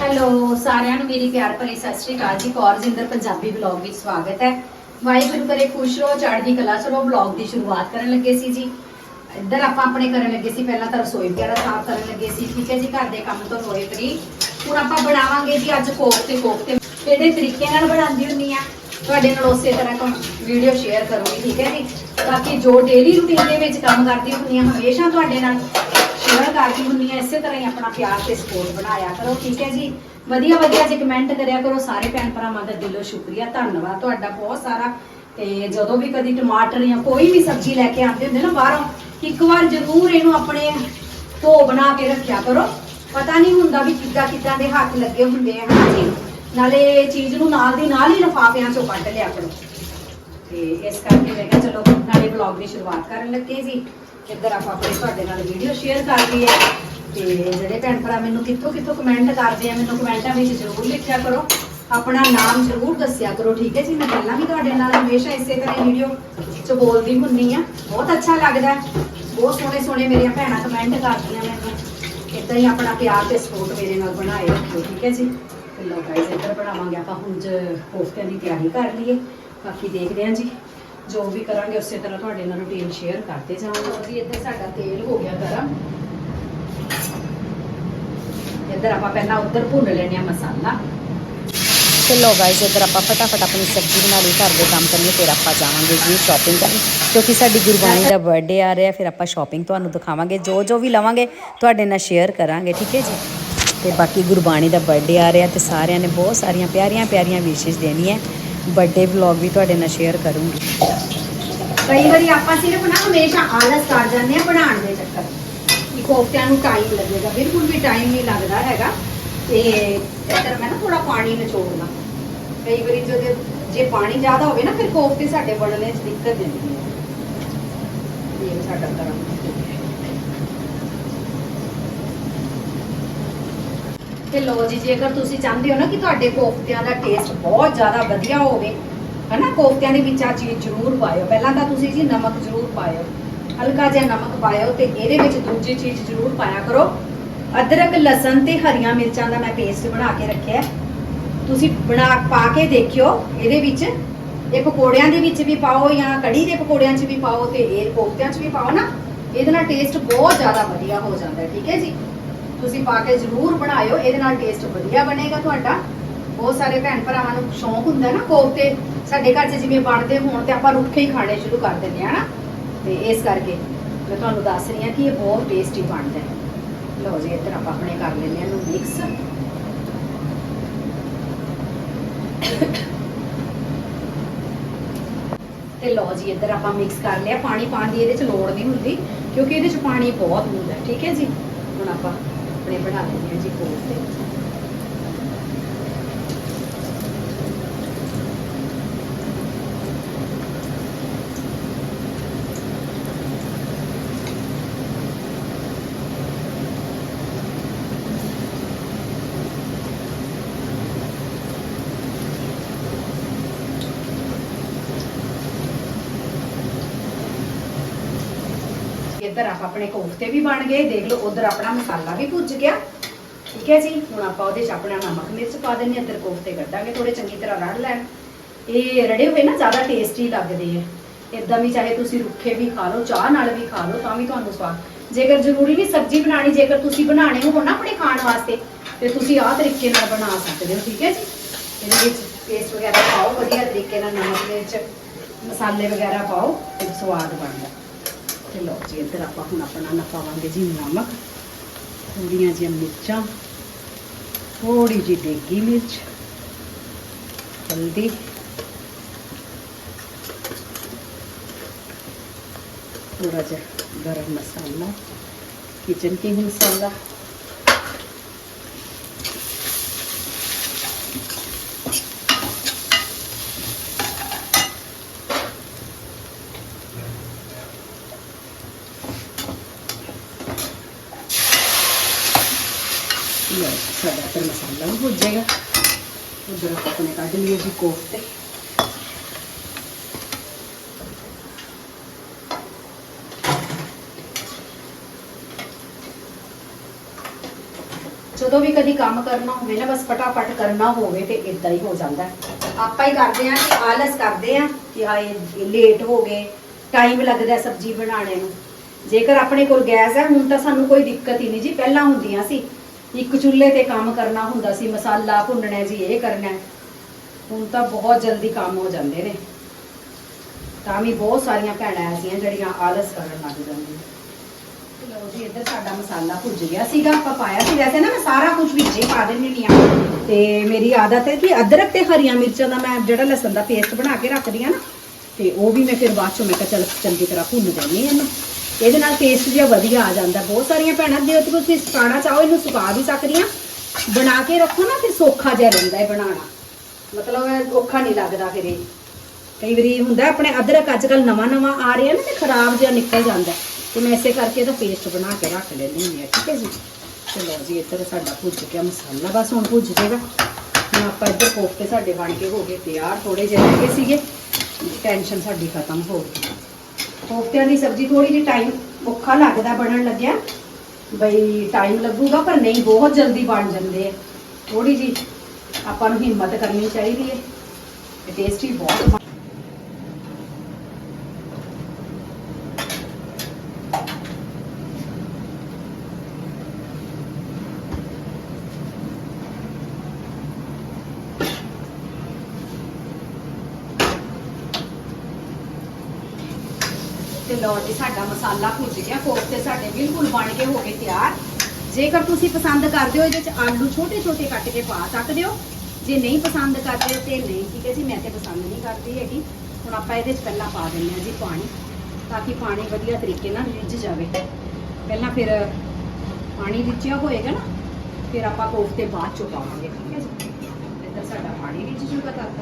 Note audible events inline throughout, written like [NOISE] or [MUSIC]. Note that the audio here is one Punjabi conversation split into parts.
ਹੈਲੋ ਸਾਰਿਆਂ ਨੂੰ ਮੇਰੀ ਪਿਆਰ ਭਰੀ ਸਤਿ ਸ਼੍ਰੀ ਅਕਾਲ ਜੀ। ਕੌਰ ਜਿੰਦਰ, ਪੰਜਾਬੀ ਵਲੌਗ ਵਿੱਚ ਸਵਾਗਤ ਹੈ। ਵਾਹਿਗੁਰੂ ਕਰੇ ਖੁਸ਼ ਰਹੋ, ਚੜ੍ਹਦੀ ਕਲਾ ਚ ਰਹੋ। ਵਲੌਗ ਦੀ ਸ਼ੁਰੂਆਤ ਕਰਨ ਲੱਗੇ ਸੀ ਜੀ। ਇੱਧਰ ਆਪਾਂ ਆਪਣੇ ਕਰਨ ਲੱਗੇ ਸੀ, ਪਹਿਲਾਂ ਤਾਂ ਰਸੋਈ ਵਗੈਰਾ ਸਾਫ਼ ਕਰਨ ਲੱਗੇ ਸੀ। ਠੀਕ ਹੈ ਜੀ, ਘਰ ਦੇ ਕੰਮ ਤੋਂ ਹੋਏ ਫਰੀ ਹੁਣ ਆਪਾਂ ਬਣਾਵਾਂਗੇ ਜੀ ਅੱਜ ਕੋਫਤੇ ਕੋਫਤੇ। ਕਿਹੜੇ ਤਰੀਕੇ ਨਾਲ ਬਣਾਉਂਦੀ ਹੁੰਨੀ ਆ? ਤੁਹਾਡੇ ਨਾਲ ਉਸੇ ਤਰ੍ਹਾਂ ਤੋਂ ਵੀਡੀਓ ਸ਼ੇਅਰ ਕਰੂੰਗੀ, ਠੀਕ ਹੈ ਜੀ। ਬਾਕੀ ਜੋ ਡੇਲੀ ਰੂਟੀਨ ਦੇ ਵਿੱਚ ਕੰਮ ਕਰਦੀ ਹੁੰਨੀ ਆ, ਹਮੇਸ਼ਾ ਤੁਹਾਡੇ ਨਾਲ। ਸ਼ੇਅਰ ਕਰਦੀ ਹੁੰਨੀ ਆ ਇਸੇ ਤਰ੍ਹਾਂ ਹੀ ਆਪਣਾ ਪਿਆਰ ਤੇ ਸਪੋਰਟ ਬਣਾਇਆ ਕਰੋ, ਠੀਕ ਹੈ ਜੀ? ਵਧੀਆ ਵਧੀਆ ਜੇ ਕਮੈਂਟ ਕਰਿਆ ਕਰੋ, ਸਾਰੇ ਭੈਣ ਭਰਾਵਾਂ ਦਾ ਦਿਲੋਂ ਸ਼ੁਕਰੀਆ, ਧੰਨਵਾਦ ਤੁਹਾਡਾ ਬਹੁਤ ਸਾਰਾ। ਤੇ ਜਦੋਂ ਵੀ ਕਦੀ ਟਮਾਟਰ ਜਾਂ ਕੋਈ ਵੀ ਸਬਜ਼ੀ ਲੈ ਕੇ ਆਉਂਦੇ ਹੁੰਦੇ ਨਾ ਬਾਹਰੋਂ, ਇੱਕ ਵਾਰ ਜ਼ਰੂਰ ਇਹਨੂੰ ਆਪਣੇ ਧੋ ਬਣਾ ਕੇ ਰੱਖਿਆ ਕਰੋ। ਪਤਾ ਨਹੀਂ ਹੁੰਦਾ ਵੀ ਕਿੱਦਾਂ ਕਿੱਦਾਂ ਦੇ ਹੱਥ ਲੱਗੇ ਹੁੰਦੇ ਆ ਹਨਾ ਨਾਲੇ ਚੀਜ਼ ਨੂੰ ਨਾਲ ਦੀ ਨਾਲ ਹੀ ਲਫ਼ਾਫ਼ਿਆਂ ਚੋਂ ਕੱਢ ਲਿਆ ਕਰੋ। ਤੇ ਇਸ ਕਰਕੇ ਮੈਂ ਕਿਹਾ ਚਲੋ, ਨਾਲੇ ਵਲੌਗ ਦੀ ਸ਼ੁਰੂਆਤ ਕਰਨ ਲੱਗੇ ਸੀ ਇੱਧਰ ਆਪਾਂ ਆਪਣੇ ਤੁਹਾਡੇ ਨਾਲ ਵੀਡੀਓ ਸ਼ੇਅਰ ਕਰ ਲਈ ਹੈ ਤੇ ਜਿਹੜੇ ਭੈਣ ਭਰਾ ਮੈਨੂੰ ਕਿੱਥੋਂ ਕਿੱਥੋਂ ਕਮੈਂਟ ਕਰਦੇ ਆ, ਮੈਨੂੰ ਕਮੈਂਟਾਂ ਵਿੱਚ ਜ਼ਰੂਰ ਲਿਖਿਆ ਕਰੋ। ਆਪਣਾ ਨਾਮ ਜ਼ਰੂਰ ਦੱਸਿਆ ਕਰੋ, ਠੀਕ ਹੈ ਜੀ? ਮੈਂ ਪਹਿਲਾਂ ਵੀ ਤੁਹਾਡੇ ਨਾਲ ਹਮੇਸ਼ਾ ਇਸੇ ਤਰ੍ਹਾਂ ਵੀਡੀਓ ਚ ਬੋਲਦੀ ਹੁੰਨੀ ਆ ਬਹੁਤ ਅੱਛਾ ਲੱਗਦਾ ਬਹੁਤ ਸੋਹਣੇ ਸੋਹਣੇ ਮੇਰੀਆਂ ਭੈਣਾਂ ਕਮੈਂਟ ਕਰਦੀਆਂ ਮੈਨੂੰ ਇਦਾਂ ਹੀ ਆਪਣਾ ਪਿਆਰ ਤੇ ਸਪੋਰਟ ਮੇਰੇ ਨਾਲ ਬਣਾਏ ਰੱਖੋ, ਠੀਕ ਹੈ ਜੀ? ਤੇ ਲੋ ਗਾਇਸ ਇੱਧਰ ਬਣਾਵਾਂਗੇ ਆਪਾਂ ਹੁਣ ਜ ਦੀ ਤਿਆਰੀ ਕਰ ਲਈਏ। ਬਾਕੀ ਦੇਖਦੇ ਹਾਂ ਜੀ। ਜੋ ਵੀ ਕਰਾਂਗੇ, ਉਸੇ ਤਰ੍ਹਾਂ ਤੁਹਾਡੇ ਨਾਲ ਰੁਟੀਨ ਸ਼ੇਅਰ ਕਰਦੇ ਜਾਵਾਂਗੇ। ਜੀ ਇੱਧਰ ਸਾਡਾ ਤੇਲ ਹੋ ਗਿਆ ਗਰਮ। ਇੱਧਰ ਆਪਾਂ ਪਹਿਲਾਂ ਉੱਧਰ ਭੁੰਨ ਲੈਣੇ ਆ ਮਸਾਲਾ। ਤੇ ਲੋ ਗਾਇਸ ਇੱਧਰ ਆਪਾਂ ਫਟਾਫਟ ਆਪਣੀ ਸਬਜ਼ੀ ਬਣਾ ਲਈ। ਘਰ ਦੇ ਕੰਮ ਕਰੀਏ ਫਿਰ ਆਪਾਂ ਜਾਵਾਂਗੇ ਜੀ ਸ਼ਾਪਿੰਗ ਕਰਨ। ਕਿਉਂਕਿ ਸਾਡੀ ਗੁਰਬਾਣੀ ਦਾ ਬਰਥਡੇ ਆ ਰਿਹਾ, ਫਿਰ ਆਪਾਂ ਸ਼ਾਪਿੰਗ ਤੁਹਾਨੂੰ ਦਿਖਾਵਾਂਗੇ। ਜੋ ਜੋ ਵੀ ਲਵਾਂਗੇ, ਤੁਹਾਡੇ ਨਾਲ ਸ਼ੇਅਰ ਕਰਾਂਗੇ, ਠੀਕ ਹੈ ਜੀ? ਤੇ ਬਾਕੀ ਗੁਰਬਾਣੀ ਦਾ ਬਰਥਡੇ ਆ ਰਿਹਾ ਤੇ ਸਾਰਿਆਂ ਨੇ ਬਹੁਤ ਸਾਰੀਆਂ ਪਿਆਰੀਆਂ ਪਿਆਰੀਆਂ ਵਿਸ਼ੇਸ ਦੇਣੀ ਹੈ ਬਰਥਡੇ ਵਲੌਗ ਵੀ ਤੁਹਾਡੇ ਨਾਲ ਸ਼ੇਅਰ ਕਰੂੰਗੀ। ਕਈ ਵਾਰੀ ਆਪਾਂ ਸਿਰਫ ਨਾ ਹਮੇਸ਼ਾ ਆਲਸ ਕਰ ਜਾਂਦੇ ਆ ਬਣਾਉਣ ਦੇ ਚੱਕਰ। ਕਿ ਕੋਫਤਿਆਂ ਨੂੰ ਟਾਈਮ ਲੱਗੇਗਾ, ਬਿਲਕੁਲ ਵੀ ਟਾਈਮ ਨਹੀਂ ਲੱਗਦਾ ਹੈਗਾ। ਤੇ ਇੱਧਰ ਮੈਂ ਨਾ ਥੋੜਾ ਪਾਣੀ ਨਿਚੋੜਨਾ। ਕਈ ਵਾਰੀ ਜਦੋਂ ਜੇ ਪਾਣੀ ਜ਼ਿਆਦਾ ਹੋਵੇ ਨਾ, ਫਿਰ ਕੋਫਤੇ ਸਾਡੇ ਬਣਨੇ 'ਚ ਦਿੱਕਤ ਦਿੰਦੀ ਹੈ। ਇਹ ਸਾਡਾ ਗਰਮ ਤੇ ਲੋ ਜੀ, ਜੇਕਰ ਤੁਸੀਂ ਚਾਹੁੰਦੇ ਹੋ ਨਾ ਕਿ ਤੁਹਾਡੇ ਕੋਫਤਿਆਂ ਦਾ ਟੇਸਟ ਬਹੁਤ ਜ਼ਿਆਦਾ ਵਧੀਆ ਹੋਵੇ, ਹਨਾ, ਕੋਫਤਿਆਂ ਦੇ ਵਿੱਚ ਆ ਚੀਜ਼ ਜ਼ਰੂਰ ਪਾਇਓ। ਪਹਿਲਾਂ ਤਾਂ ਤੁਸੀਂ ਜੀ ਨਮਕ ਜ਼ਰੂਰ ਪਾਇਓ, ਹਲਕਾ ਜਿਹਾ ਨਮਕ ਪਾਇਓ ਤੇ ਇਹਦੇ ਵਿੱਚ ਦੂਜੀ ਚੀਜ਼ ਜ਼ਰੂਰ ਪਾਇਆ ਕਰੋ। ਅਦਰਕ, ਲਸਣ ਤੇ ਹਰੀਆਂ ਮਿਰਚਾਂ ਦਾ ਮੈਂ ਪੇਸਟ ਬਣਾ ਕੇ ਰੱਖਿਆ। ਤੁਸੀਂ ਬਣਾ, ਪਾ ਕੇ ਦੇਖਿਓ, ਇਹਦੇ ਵਿੱਚ ਇਹ ਪਕੌੜਿਆਂ ਦੇ ਵਿੱਚ ਵੀ ਪਾਓ ਜਾਂ ਕੜੀ ਦੇ ਪਕੌੜਿਆਂ 'ਚ ਵੀ ਪਾਓ ਤੇ ਇਹ ਕੋਫਤਿਆਂ 'ਚ ਵੀ ਪਾਓ ਨਾ, ਇਹਦੇ ਨਾਲ ਟੇਸਟ ਬਹੁਤ ਜ਼ਿਆਦਾ ਵਧੀਆ ਹੋ ਜਾਂਦਾ ਹੈ, ਠੀਕ ਹੈ ਜੀ? ਤੁਸੀਂ ਪਾ ਕੇ ਜ਼ਰੂਰ ਬਣਾਇਓ, ਇਹਦੇ ਨਾਲ ਟੇਸਟ ਵਧੀਆ ਬਣੇਗਾ ਤੁਹਾਡਾ। ਬਹੁਤ ਸਾਰੇ ਭੈਣ ਭਰਾਵਾਂ ਨੂੰ ਸ਼ੌਂਕ ਹੁੰਦਾ ਨਾ ਕੋਫਤੇ। ਸਾਡੇ ਘਰ 'ਚ ਜਿਵੇਂ ਬਣਦੇ ਹੋਣ ਤੇ ਆਪਾਂ ਰੁੱਖੇ ਹੀ ਖਾਣੇ ਸ਼ੁਰੂ ਕਰ ਦਿੰਦੇ ਆ ਨਾ ਤੇ ਇਸ ਕਰਕੇ ਮੈਂ ਤੁਹਾਨੂੰ ਦੱਸ ਰਹੀ ਹਾਂ ਕਿ ਇਹ ਬਹੁਤ ਟੇਸਟੀ ਬਣਦਾ ਹੈ। ਲਓ ਜੀ, ਇੱਧਰ ਆਪਾਂ ਆਪਣੇ ਕਰ ਲੈਂਦੇ ਹਾਂ ਇਹਨੂੰ ਮਿਕਸ ਤੇ ਲਓ ਜੀ, ਇੱਧਰ ਆਪਾਂ ਮਿਕਸ ਕਰ ਲਿਆ। ਪਾਣੀ ਪਾਉਣ ਦੀ ਇਹਦੇ ਚ ਲੋੜ ਨਹੀਂ ਹੁੰਦੀ, ਕਿਉਂਕਿ ਇਹਦੇ ਚ ਪਾਣੀ ਬਹੁਤ ਹੁੰਦਾ ਠੀਕ ਹੈ ਜੀ? ਹੁਣ ਆਪਾਂ ਆਪਣੇ ਬਣਾ ਲੈਂਦੇ ਇੱਧਰ ਆਪਾਂ ਆਪਣੇ ਕੋਫਤੇ ਵੀ ਬਣ ਗਏ। ਦੇਖ ਲਓ, ਉਧਰ ਆਪਣਾ ਮਸਾਲਾ ਵੀ ਭੁੱਜ ਗਿਆ। ਠੀਕ ਹੈ ਜੀ? ਹੁਣ ਆਪਾਂ ਉਹਦੇ ਚ ਆਪਣਾ ਨਮਕ ਮਿਰਚ ਪਾ ਦਿੰਦੇ ਇੱਧਰ ਕੋਫਤੇ ਕੱਢਾਂਗੇ ਥੋੜੇ ਚੰਗੀ ਤਰ੍ਹਾਂ ਰੜ ਲੈਣ। ਇਹ ਰੜੇ ਹੋਏ ਨਾ, ਜ਼ਿਆਦਾ ਟੇਸਟੀ ਲੱਗਦੇ ਆ। ਇਦਾਂ ਵੀ ਚਾਹੇ ਤੁਸੀਂ ਰੁੱਖੇ ਵੀ ਖਾ ਲਓ, ਚਾਹ ਨਾਲ ਵੀ ਖਾ ਲਓ, ਤਾਂ ਵੀ ਤੁਹਾਨੂੰ ਸਵਾਦ। ਜੇਕਰ ਜ਼ਰੂਰੀ ਨਹੀਂ ਸਬਜ਼ੀ ਬਣਾਣੀ ਜੇਕਰ ਤੁਸੀਂ ਬਣਾਣੇ ਹੋ ਨਾ ਆਪਣੇ ਖਾਣ ਵਾਸਤੇ, ਤੇ ਤੁਸੀਂ ਆਹ ਤਰੀਕੇ ਨਾਲ ਬਣਾ ਸਕਦੇ ਹੋ, ਠੀਕ ਹੈ ਜੀ? ਇਹਦੇ ਵਿੱਚ ਪੇਸਟ ਵਗੈਰਾ ਪਾਓ, ਵਧੀਆ ਤਰੀਕੇ ਨਾਲ ਨਮਕ, ਮਿਰਚ, ਮਸਾਲੇ ਵਗੈਰਾ ਪਾਓ, ਤੇ ਸਵਾਦ ਬਣਦਾ। ਤੇ ਲਓ ਜੀ ਇੱਧਰ ਆਪਾਂ ਹੁਣ ਆਪਣਾ ਨਾ ਪਾਵਾਂਗੇ ਜੀ ਨਮਕ ਥੋੜੀਆਂ ਜਿਹੀਆਂ ਮਿਰਚਾਂ ਥੋੜੀ ਜਿਹੀ ਦੇਗੀ ਮਿਰਚ ਹਲਦੀ ਥੋੜਾ ਜਿਹਾ ਗਰਮ ਮਸਾਲਾ ਕਿਚਨ ਕਿੰਗ ਮਸਾਲਾ ਲਓ ਸਾਡਾ ਫਿਰ ਮਸਾਲਾ ਵੀ ਭੁੱਜ ਜਾਏਗਾ। ਉਧਰ ਆਪਾਂ ਆਪਣੇ ਕੱਢ ਲਈਏ ਜੀ ਕੋਫਤੇ। ਜਦੋਂ ਵੀ ਕਦੀ ਕੰਮ ਕਰਨਾ ਹੋਵੇ ਨਾ, ਬਸ ਫਟਾਫਟ ਕਰਨਾ ਹੋਵੇ ਤੇ ਇਦਾਂ ਹੀ ਹੋ ਜਾਂਦਾ ਆਪਾਂ ਹੀ ਕਰਦੇ ਆਂ ਕਿ ਆਲਸ ਕਰਦੇ ਆਂ ਕਿ ਹਾਏ ਲੇਟ ਹੋ ਗਏ ਟਾਈਮ ਲੱਗਦਾ ਸਬਜ਼ੀ ਬਣਾਉਣੇ ਨੂੰ। ਜੇਕਰ ਆਪਣੇ ਕੋਲ ਗੈਸ ਹੈ, ਹੁਣ ਤਾਂ ਸਾਨੂੰ ਕੋਈ ਦਿੱਕਤ ਹੀ ਨਹੀਂ ਜੀ, ਪਹਿਲਾਂ ਹੁੰਦੀਆਂ ਸੀ। ਇੱਕ ਚੁੱਲ੍ਹੇ ਤੇ ਕੰਮ ਕਰਨਾ ਹੁੰਦਾ ਸੀ, ਮਸਾਲਾ ਭੁੰਨਣਾ ਜੀ, ਇਹ ਕਰਨਾ। ਹੁਣ ਤਾਂ ਬਹੁਤ ਜਲਦੀ ਕੰਮ ਹੋ ਜਾਂਦੇ ਨੇ। ਤਾਂ ਵੀ ਬਹੁਤ ਸਾਰੀਆਂ ਭੈਣਾਂ ਐਸੀਆਂ ਜਿਹੜੀਆਂ ਆਲਸ ਕਰਨ ਲੱਗ ਜਾਂਦੀਆਂ। ਲਓ ਜੀ, ਇੱਧਰ ਸਾਡਾ ਮਸਾਲਾ ਭੁੱਜ ਗਿਆ ਸੀਗਾ। ਆਪਾਂ ਪਾਇਆ ਸੀ ਵੈਸੇ ਨਾ, ਮੈਂ ਸਾਰਾ ਕੁਝ ਵਿੱਚ ਹੀ ਪਾ ਦਿੰਦੀ ਹਾਂ। ਤੇ ਮੇਰੀ ਆਦਤ ਹੈ ਕਿ ਅਦਰਕ ਤੇ ਹਰੀਆਂ ਮਿਰਚਾਂ ਦਾ ਮੈਂ ਜਿਹੜਾ ਲਸਣ ਦਾ ਪੇਸਟ ਬਣਾ ਕੇ ਰੱਖਦੀ ਆ ਨਾ, ਤੇ ਉਹ ਵੀ ਮੈਂ ਫਿਰ ਬਾਅਦ ਚੋਂ ਮੈਂ ਕਿਹਾ ਚਲ ਚੰਗੀ ਤਰ੍ਹਾਂ ਭੁੰਨ ਦਿੰਦੀ ਹਾਂ ਇਹਨੂੰ। ਇਹਦੇ ਨਾਲ ਟੇਸਟ ਜਿਹਾ ਵਧੀਆ ਆ ਜਾਂਦਾ। ਬਹੁਤ ਸਾਰੀਆਂ ਭੈਣਾਂ, ਜੇ ਤੁਸੀਂ ਸੁਕਾਉਣਾ ਚਾਹੋ, ਇਹਨੂੰ ਸੁਕਾ ਵੀ ਸਕਦੀਆਂ। ਬਣਾ ਕੇ ਰੱਖੋ ਨਾ, ਫਿਰ ਸੌਖਾ ਜਿਹਾ ਰਹਿੰਦਾ ਹੈ ਬਣਾਉਣਾ। ਮਤਲਬ ਔਖਾ ਨਹੀਂ ਲੱਗਦਾ ਫਿਰ ਇਹ। ਕਈ ਵਾਰੀ ਹੁੰਦਾ ਆਪਣੇ ਅਦਰਕ ਅੱਜ ਕੱਲ ਨਵਾਂ ਨਵਾਂ ਆ ਰਿਹਾ ਨਾ, ਤੇ ਖਰਾਬ ਜਿਹਾ ਨਿਕਲ ਜਾਂਦਾ ਹੈ। ਤੇ ਮੈਂ ਇਸੇ ਕਰਕੇ ਇਹਦਾ ਪੇਸਟ ਬਣਾ ਕੇ ਰੱਖ ਲੈਂਦੀ ਹੁੰਦੀ ਹਾਂ, ਠੀਕ ਹੈ ਜੀ? ਚਲੋ ਜੀ, ਇੱਧਰ ਸਾਡਾ ਭੁੱਜ ਗਿਆ ਮਸਾਲਾ। ਬਸ ਹੁਣ ਭੁੱਜ ਜਾਏਗਾ। ਹੁਣ ਆਪਾਂ ਇੱਧਰ ਕੋਫਤੇ ਸਾਡੇ ਬਣ ਕੇ ਹੋ ਗਏ ਤਿਆਰ ਥੋੜੇ ਜਿਹੇ ਰਹਿ ਗਏ ਸੀਗੇ। ਟੈਨਸ਼ਨ ਸਾਡੀ ਖਤਮ ਹੋ ਗਈ। ਕੋਫਤਿਆਂ ਦੀ ਸਬਜ਼ੀ ਥੋੜੀ ਜਿਹੀ ਟਾਈਮ ਔਖਾ ਲੱਗਦਾ ਬਣਨ ਲੱਗਿਆ। ਬਈ ਟਾਈਮ ਲੱਗੂਗਾ, ਪਰ ਨਹੀਂ, ਬਹੁਤ ਜਲਦੀ ਬਣ ਜਾਂਦੇ ਆ। ਥੋੜੀ ਜੀ ਆਪਾਂ ਨੂੰ ਹਿੰਮਤ ਕਰਨੀ ਚਾਹੀਦੀ ਹੈ ਤੇ ਟੇਸਟੀ ਬਹੁਤ ਬਣ- ਤੇ ਲਓ ਜੀ ਸਾਡਾ ਮਸਾਲਾ ਭੁੱਜ ਗਿਆ ਕੋਫਤੇ ਸਾਡੇ ਬਿਲਕੁਲ ਬਣ ਕੇ ਹੋ ਗਏ ਤਿਆਰ। ਜੇਕਰ ਤੁਸੀਂ ਪਸੰਦ ਕਰਦੇ ਹੋ ਇਹਦੇ ਵਿੱਚ ਆਲੂ ਛੋਟੇ ਛੋਟੇ ਕੱਟ ਕੇ ਪਾ ਸਕਦੇ ਹੋ। ਜੇ ਨਹੀਂ ਪਸੰਦ ਕਰਦੇ ਹੋ ਤੇ ਨਹੀਂ, ਠੀਕ ਹੈ ਜੀ, ਮੈਂ ਤੇ ਪਸੰਦ ਨਹੀਂ ਕਰਦੀ ਹੈਗੀ। ਹੁਣ ਆਪਾਂ ਇਹਦੇ ਵਿੱਚ ਪਹਿਲਾਂ ਪਾ ਦਿੰਦੇ ਹਾਂ ਜੀ ਪਾਣੀ, ਤਾਂ ਕਿ ਪਾਣੀ ਵਧੀਆ ਤਰੀਕੇ ਨਾਲ ਰਿੱਝ ਜਾਵੇ। ਪਹਿਲਾਂ ਫਿਰ ਪਾਣੀ ਰਿੱਝਿਆ ਹੋਏਗਾ ਨਾ, ਫਿਰ ਆਪਾਂ ਕੋਫਤੇ ਬਾਅਦ ਚੋਂ ਪਾਵਾਂਗੇ, ਠੀਕ ਹੈ ਜੀ। ਇੱਧਰ ਸਾਡਾ ਪਾਣੀ ਰਿੱਝ ਜੂਗਾ ਤਦ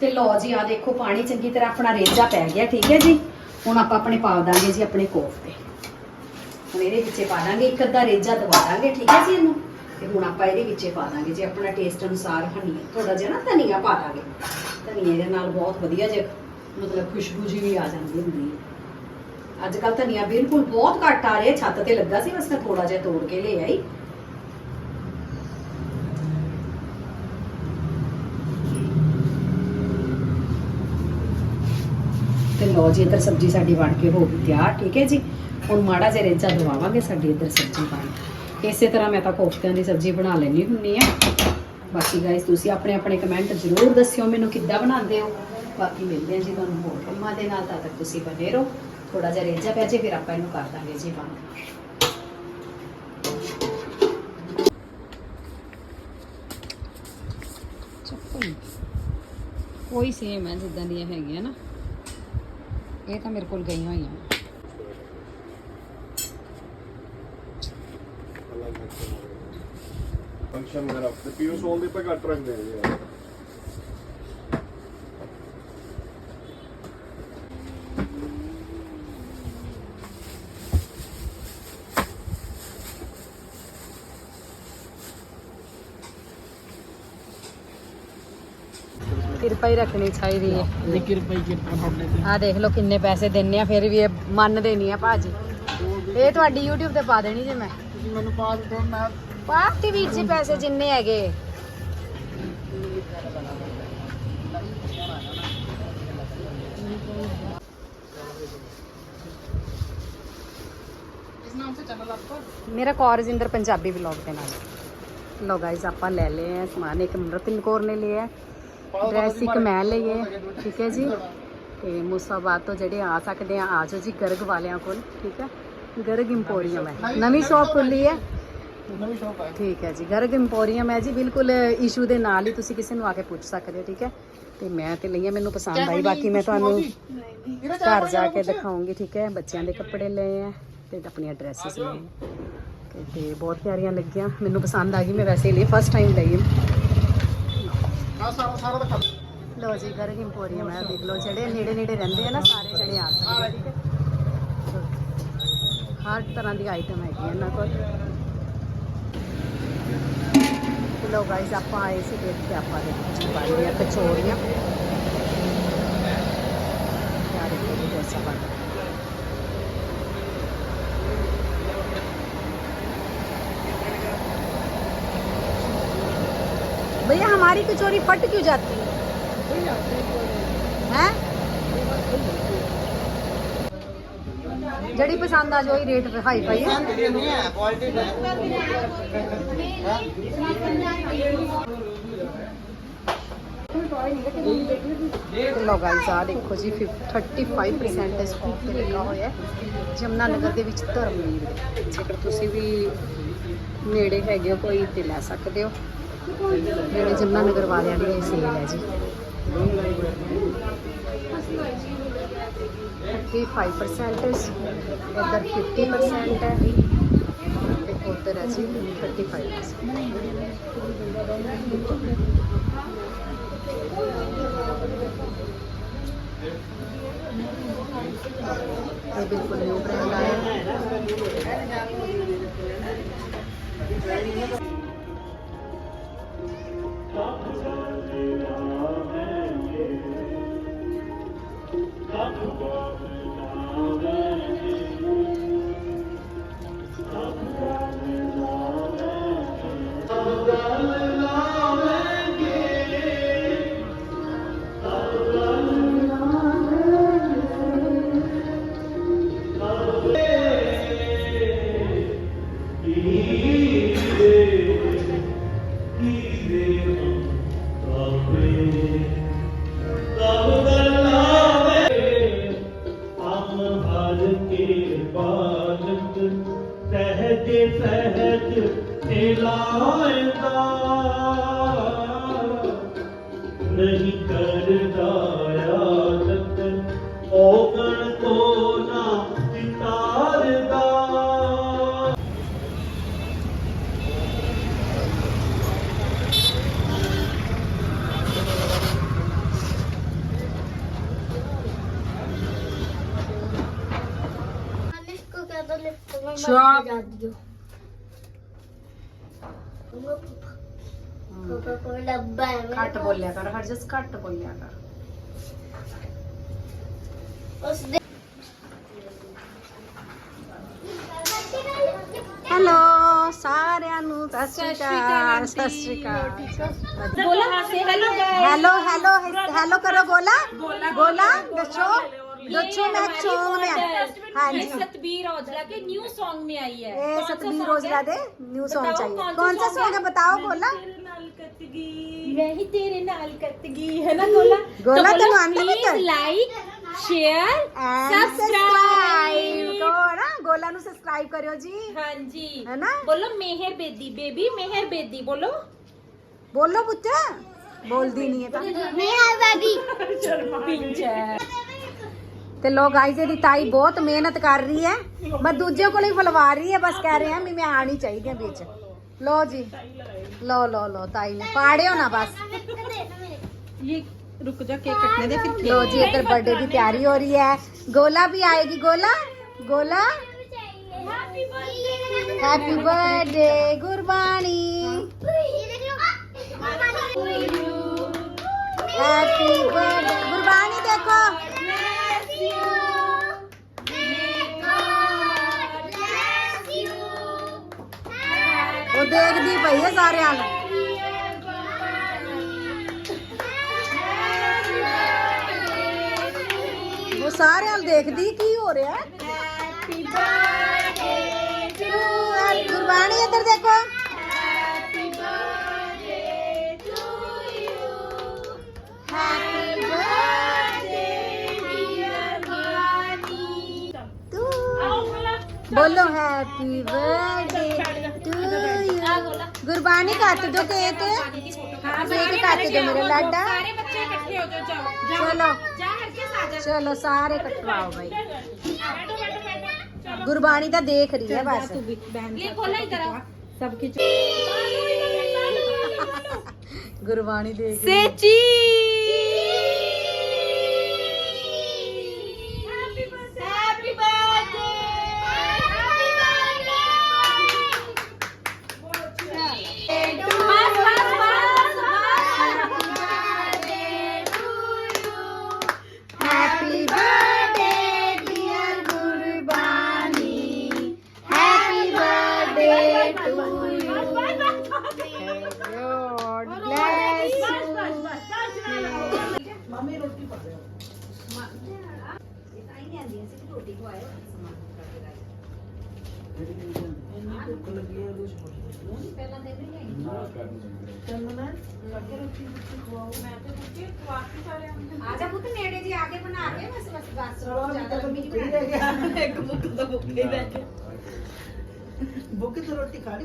ਤੇ ਲਓ ਜੀ ਆ ਦੇਖੋ, ਪਾਣੀ ਚੰਗੀ ਤਰ੍ਹਾਂ ਆਪਣਾ ਰੇਜਾ ਪੈ ਗਿਆ, ਠੀਕ ਹੈ ਜੀ? ਹੁਣ ਆਪਾਂ ਆਪਣੇ ਪਾ ਦਾਂਗੇ ਜੀ ਆਪਣੇ ਕੋਫਤੇ। ਹੁਣ ਇਹਦੇ ਵਿੱਚੇ ਪਾ ਦਾਂਗੇ, ਇੱਕ ਅੱਧਾ ਰੇਜਾ ਦਵਾ ਦਾਂਗੇ, ਠੀਕ ਹੈ ਜੀ ਇਹਨੂੰ? ਤੇ ਹੁਣ ਆਪਾਂ ਇਹਦੇ ਵਿੱਚੇ ਪਾ ਦਾਂਗੇ ਜੀ ਆਪਣਾ ਟੇਸਟ ਅਨੁਸਾਰ ਹਨੀ ਥੋੜਾ ਜਿਹਾ ਨਾ ਧਨੀਆ ਪਾ ਦਾਂਗੇ। ਧਨੀਏ ਦੇ ਨਾਲ ਬਹੁਤ ਵਧੀਆ ਜਿਹਾ, ਮਤਲਬ ਖੁਸ਼ਬੂ ਜੀ ਵੀ ਆ ਜਾਂਦੀ ਹੁੰਦੀ ਹੈ। ਅੱਜ ਕੱਲ ਧਨੀਆ ਬਿਲਕੁਲ ਬਹੁਤ ਘੱਟ ਆ ਰਿਹਾ, ਛੱਤ ਤੇ ਲੱਗਾ ਸੀ, ਬਸ ਮੈਂ ਥੋੜਾ ਜਿਹਾ ਤੋੜ ਕੇ ਲੈ ਆਈ। ਲਓ ਜੀ, ਇੱਧਰ ਸਬਜ਼ੀ ਸਾਡੀ ਬਣ ਕੇ ਹੋ ਗਈ ਤਿਆਰ, ਠੀਕ ਹੈ ਜੀ? ਹੁਣ ਮਾੜਾ ਜਿਹਾ ਰੇਜਾ ਦਵਾਵਾਂਗੇ ਸਾਡੀ ਇੱਧਰ ਸਬਜ਼ੀ ਬਣ ਇਸੇ ਤਰ੍ਹਾਂ ਮੈਂ ਤਾਂ ਕੋਫਤਿਆਂ ਦੀ ਸਬਜ਼ੀ ਬਣਾ ਲੈਣੀ ਹੁੰਨੀ ਆ ਬਾਕੀ ਗਾਇਸ ਤੁਸੀਂ ਆਪਣੇ ਆਪਣੇ ਕਮੈਂਟ ਜ਼ਰੂਰ ਦੱਸਿਓ ਮੈਨੂੰ ਕਿੱਦਾਂ ਬਣਾਉਂਦੇ ਹੋ। ਬਾਕੀ ਮਿਲਦੇ ਹਾਂ ਜੀ ਤੁਹਾਨੂੰ ਹੋਰ ਕੰਮਾਂ ਦੇ ਨਾਲ, ਤਦ ਤੱਕ ਤੁਸੀਂ ਬਨੇ ਰਹੋ। ਥੋੜਾ ਜਿਹਾ ਰੇਜਾ ਪੈ ਜੇ, ਫਿਰ ਆਪਾਂ ਇਹਨੂੰ ਕਰ ਦਾਂਗੇ ਜੀ ਬੰਦ। ਕੋਈ ਸੇਮ ਹੈ ਜਿੱਦਾਂ ਦੀਆਂ ਹੈਗੀਆਂ ਨਾ। ਇਹ ਤਾਂ ਮੇਰੇ ਕੋਲ ਗਈਆਂ ਹੋਈਆਂ। ਫੰਕਸ਼ਨ ਵਗੈਰਾ, ਤੇ ਪੀਓ ਸੋਲ ਦੀ ਤਾਂ ਘੱਟ ਰੱਖਦੇ ਆ ਕਿਰਪਾ ਹੀ ਰੱਖਣੀ ਚਾਹੀਦੀ ਹੈ। ਕਿਰਪਾ ਹੀ ਕਿਰਪਾ ਤੁਹਾਡੇ ਤੇ। ਆ ਦੇਖ ਲਓ ਕਿੰਨੇ ਪੈਸੇ ਦਿੰਨੇ ਆ ਫਿਰ ਵੀ ਇਹ ਮੰਨਦੇ ਨਹੀਂ ਆ ਭਾਜੀ ਇਹ ਤੁਹਾਡੀ YouTube ਤੇ ਪਾ ਦੇਣੀ ਜੇ ਮੈਂ। ਤੁਸੀਂ ਮੈਨੂੰ ਪਾਸ ਦੋ ਮੈਂ ਪਾਤੀ ਵੀਰ ਜੀ ਪੈਸੇ ਜਿੰਨੇ ਹੈਗੇ। ਇਸ ਨਾਮ ਸੇ ਚੈਨਲ ਆਪਕਾ ਮੇਰਾ ਕੌਰਜਿੰਦਰ ਪੰਜਾਬੀ ਵਲੌਗ ਦੇ ਨਾਲ। ਲੋ ਗਾਇਸ ਆਪਾਂ ਲੈ ਲਏ ਆ ਸਮਾਨ ਇੱਕ ਡਰੈਸ ਇੱਕ ਮੈਂ ਲਈ ਹੈ, ਠੀਕ ਹੈ ਜੀ? ਤੇ ਮੁਸਾਬਾਦ ਤੋਂ ਜਿਹੜੇ ਆ ਸਕਦੇ ਆ ਆ ਜਾਓ ਜੀ ਗਰਗ ਵਾਲਿਆਂ ਕੋਲ, ਠੀਕ ਹੈ? ਗਰਗ ਇੰਪੋਰੀਅਮ ਹੈ। ਨਵੀਂ ਸ਼ਾਪ ਖੁੱਲੀ ਹੈ? ਨਵੀਂ ਸ਼ੌਪ ਹੈ ਠੀਕ ਹੈ ਜੀ, ਗਰਗ ਇੰਪੋਰੀਅਮ ਹੈ ਜੀ, ਬਿਲਕੁਲ ਇਸ਼ੂ ਦੇ ਨਾਲ ਹੀ ਤੁਸੀਂ ਕਿਸੇ ਨੂੰ ਆ ਕੇ ਪੁੱਛ ਸਕਦੇ ਹੋ, ਠੀਕ ਹੈ? ਤੇ ਮੈਂ ਤੇ ਲਈਆਂ ਮੈਨੂੰ ਪਸੰਦ ਆਈ, ਬਾਕੀ ਮੈਂ ਤੁਹਾਨੂੰ ਘਰ ਜਾ ਕੇ ਦਿਖਾਉਂਗੀ, ਠੀਕ ਹੈ? ਬੱਚਿਆਂ ਦੇ ਕੱਪੜੇ ਲਏ ਆ ਤੇ ਆਪਣੀਆਂ ਡਰੈਸਸ ਲਏ ਆ। ਤੇ ਬਹੁਤ ਪਿਆਰੀਆਂ ਲੱਗੀਆਂ, ਮੈਨੂੰ ਪਸੰਦ ਆ ਗਈ, ਮੈਂ ਵੈਸੇ ਲਈ ਫਸਟ ਟਾਈਮ ਲਈ ਹਾਂ ਸਾਰਾ ਸਾਰਾ ਦਿਖਾ। ਲੋ ਜੀ ਗਰਗ ਇੰਪੋਰੀਅਮ ਹੈ ਦੇਖ ਲਓ ਜਿਹੜੇ ਨੇੜੇ ਨੇੜੇ ਰਹਿੰਦੇ ਆ ਨਾ ਸਾਰੇ ਜਣੇ ਆ ਸਕਦੇ ਆ, ਠੀਕ ਹੈ। ਹਰ ਤਰ੍ਹਾਂ ਦੀ ਆਈਟਮ ਹੈਗੀ ਇਹਨਾਂ ਕੋਲ। ਲੋ ਗਾਇਸ ਆਪਾਂ ਆਏ ਸੀ ਦੇਖ ਕੇ ਆਪਾਂ ਦੇ ਬਣ ਗਿਆ ਕਚੋਰੀਆਂ। ਯਾਰ ਇਹ ਵੀ ਜੈਸਾ हमारी कचौरी फट क्यों जाती है हैं जड़ी पसंद आ जाओ रेट हाई फाई है नहीं है क्वालिटी ਲੋ ਗਾਇਸ ਆ ਦੇਖੋ ਜੀ 35% ਸਕੂਪ ਤੇ ਲਿਖਾ ਹੋਇਆ ਹੈ ਜਮਨਾ ਨਗਰ ਦੇ ਵਿੱਚ ਧਰਮਵੀਰ ਦੇ ਜੇਕਰ ਤੁਸੀਂ ਵੀ ਨੇੜੇ ਹੈਗੇ ਹੋ ਕੋਈ ਤੇ ਲੈ ਸਕਦੇ ਹੋ ਜਿਹੜੇ ਜਮਨਾ ਨਗਰ ਵਾਲਿਆਂ ਦੀ ਇਹ ਸੇਲ ਹੈ ਜੀ। 35% ਇੱਧਰ 50% ਹੈ। ਤੇ ਉੱਧਰ ਹੈ ਜੀ 35% ਇਹ ਬਿਲਕੁਲ ਨਿਊ ਬ੍ਰਾਂਡ ਆਇਆ। ਦਿਓ ਕੋਕਾ ਕੋਲਾ ਬਾਵੇਂ ਘੱਟ ਬੋਲਿਆ ਕਰ ਹਰਜਸ ਘੱਟ ਬੋਲਿਆ ਕਰ ਉਸ ਦੇ ਨੂੰ ਸਤਿ ਸ਼੍ਰੀ ਅਕਾਲ ਸਤਿ ਸ਼੍ਰੀ ਅਕਾਲ ਹੈਲੋ ਕਰੋ ਬੋਲਾ ਬੋਲਾ ਦੱਸੋ हाँ है। कौन सा सॉन्ग है? बताओ बोला। मैं तेरे नाल कतगी है ना गोला गोला तो लाइक शेयर सब्सक्राइब गोला नु सब्सक्राइब करियो जी। हाँ जी। है ना? बोलो मेहर बेदी बेबी मेहर बेदी बोलो। बोलो पुत्र। बोल दी नहीं है तो। मेहर बेबी [LAUGHS] ਤੇ ਲੋ ਗਾਈਜ਼ ਇਹਦੀ ਤਾਈ ਬਹੁਤ ਮਿਹਨਤ ਕਰ ਰਹੀ ਹੈ ਮੈਂ ਦੂਜੇ ਕੋਲ ਹੀ ਫਲਵਾ ਰਹੀ ਹੈ ਬਸ ਕਹਿ ਰਹੇ ਹਾਂ ਵੀ ਮੈਂ ਆਣੀ ਚਾਹੀਦੀ ਹੈ ਵਿੱਚ ਲੋ ਜੀ ਲੋ ਲੋ ਲੋ ਤਾਈ ਨੇ ਪਾੜਿਓ ਨਾ ਬਸ ये रुक जा केक कटने दे फिर ਲੋ ਜੀ ਇੱਧਰ ਬਰਥਡੇ ਦੀ ਤਿਆਰੀ ਹੋ ਰਹੀ ਹੈ ਗੋਲਾ ਵੀ ਆਏਗੀ ਗੋਲਾ ਗੋਲਾ happy birthday Gurbani happy birthday Gurbani ਦੇਖੋ ਉਹ ਦੇਖਦੀ ਪਈ ਹੈ ਸਾਰਿਆਂ ਨੂੰ। ਉਹ ਸਾਰਿਆਂ ਨੂੰ ਦੇਖਦੀ ਕੀ ਹੋ ਰਿਹਾ ਹੈਪੀ ਬਰਥਡੇ बोलो happy birthday to you Gurbani का काट दो केक केक काट दो मेरे लाडा। चलो। चलो सारे कटवाओ भाई। गुरबानी तो देख रही है बस। सबकी [LAUGHS] गुरबानी देख सेची। ਮਾਮੀ ਰੋਟੀ ਪਾ ਇੰਨੀ ਭੁੱਖ ਲੱਗੀ ਹੈ ਨਾ ਕਰਨ ਦਿੰਦੇ ਚੱਲ ਲੱਗੇ ਖਵਾਓ। ਪੁੱਤ ਨੇੜੇ ਜੀ ਆ ਕੇ ਬਣਾ ਕੇ ਬਸ ਬਸ ਬਸ ਚਲੋ ਜ਼ਿਆਦਾ ਲੰਮੀ ਨਹੀਂ ਪੀ ਬਣਾਉਣੀ। ਰਹਿ ਗਿਆ ਇੱਕ ਮੁੱਕ ਤਾਂ ਭੁੱਖੇ ਰਹਿ ਗਏ ਭੁੱਖੇ ਤਾਂ ਰੋਟੀ ਖਾ ਲਈ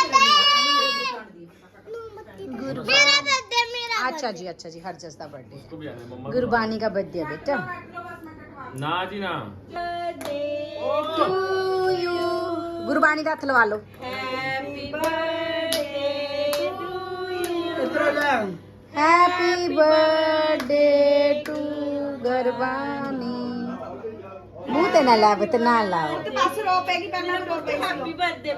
अच्छा जी अच्छा जी हर हर्जस का बर्थडे गुरबानी का बर्थडे बेटा। ना जी ना। गुरबानी का हथ लवा लो। Happy birthday to Gurbani. मुँह ते ना ला बत ना लाओ हैप्पी बर्थडे